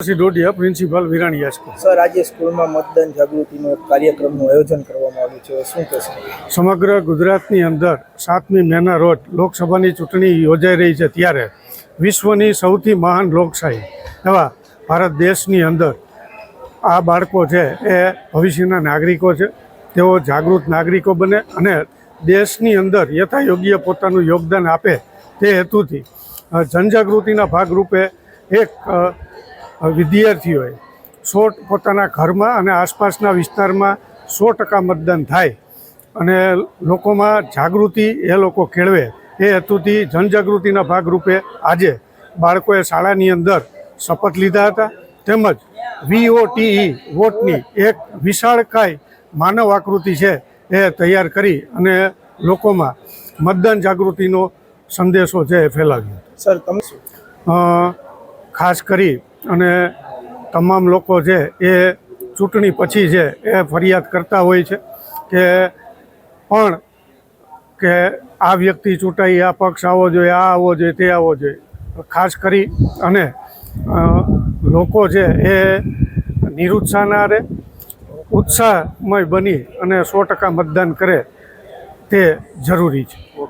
Dodiya principal Viraniya school sir આજે સ્કૂલમાં મતદાન જાગૃતિનો કાર્યક્રમનું આયોજન કરવામાં આવ્યું છે. શું કહેશો? સમગ્ર ગુજરાતની અંદર સાતમી મેના રોજ લોકસભાની ચૂંટણી યોજાઈ રહી છે ત્યારે વિશ્વની સૌથી મહાન લોકશાહી એવા ભારત દેશની અંદર આ બાળકો છે એ ભવિષ્યના નાગરિકો છે. તેઓ જાગૃત નાગરિકો બને અને દેશની અંદર યથાયોગ્ય પોતાનું યોગદાન આપે તે હેતુથી જનજાગૃતિના ભાગરૂપે એક વિદ્યાર્થીઓએ સો પોતાના ઘરમાં અને આસપાસના વિસ્તારમાં સો ટકા મતદાન થાય અને લોકોમાં જાગૃતિ એ લોકો કેળવે એ હેતુથી જનજાગૃતિના ભાગરૂપે આજે બાળકોએ શાળાની અંદર શપથ લીધા હતા. તેમજ વીઓટીઈ વોટની એક વિશાળકાય માનવ આકૃતિ છે એ તૈયાર કરી અને લોકોમાં મતદાન જાગૃતિનો સંદેશો છે એ ફેલાવ્યો. સર તમે ખાસ કરી અને તમામ લોકો છે એ ચૂંટણી પછી છે એ ફરિયાદ કરતા હોય છે કે પણ કે આ વ્યક્તિ ચૂંટાઈ, આ પક્ષ આવો જોઈએ, આ આવો જોઈએ, તે આવવો જોઈએ. ખાસ કરી અને લોકો છે એ નિરુત્સાહના રહે, ઉત્સાહમય બની અને સો ટકા મતદાન કરે તે જરૂરી છે.